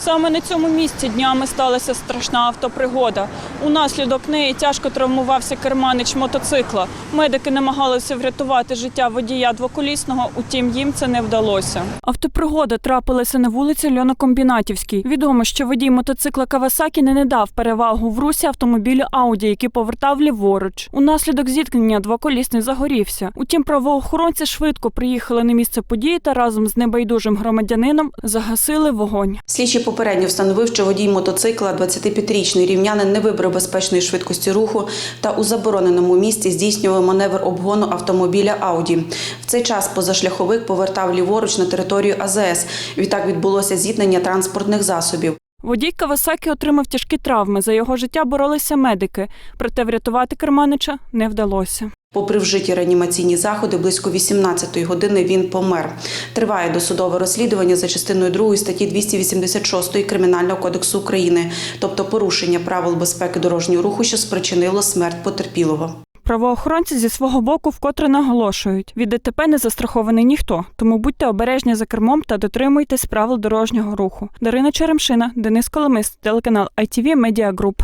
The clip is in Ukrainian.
Саме на цьому місці днями сталася страшна автопригода. Унаслідок неї тяжко травмувався керманич мотоцикла. Медики намагалися врятувати життя водія двоколісного, утім їм це не вдалося. Автопригода трапилася на вулиці Льонокомбінатівській. Відомо, що водій мотоцикла Кавасакі не надав перевагу в русі автомобілю Ауді, який повертав ліворуч. Унаслідок зіткнення двоколісний загорівся. Утім, правоохоронці швидко приїхали на місце події та разом з небайдужим громадянином загасили вогонь. Слідчий попередньо встановив, що водій мотоцикла, 25-річний рівнянин, не вибрав безпечної швидкості руху та у забороненому місці здійснював маневр обгону автомобіля Ауді. В цей час позашляховик повертав ліворуч на територію АЗС. Відтак відбулося зіткнення транспортних засобів. Водій Кавасакі отримав тяжкі травми. За його життя боролися медики, проте врятувати керманича не вдалося. Попри вжиті реанімаційні заходи, близько 18-ї години він помер. Триває досудове розслідування за частиною 2 статті 286 Кримінального кодексу України, тобто порушення правил безпеки дорожнього руху, що спричинило смерть потерпілого. Правоохоронці зі свого боку вкотре наголошують: від ДТП не застрахований ніхто, тому будьте обережні за кермом та дотримуйтесь правил дорожнього руху. Дарина Черемшина, Денис Коломис, телеканал ITV Media Group.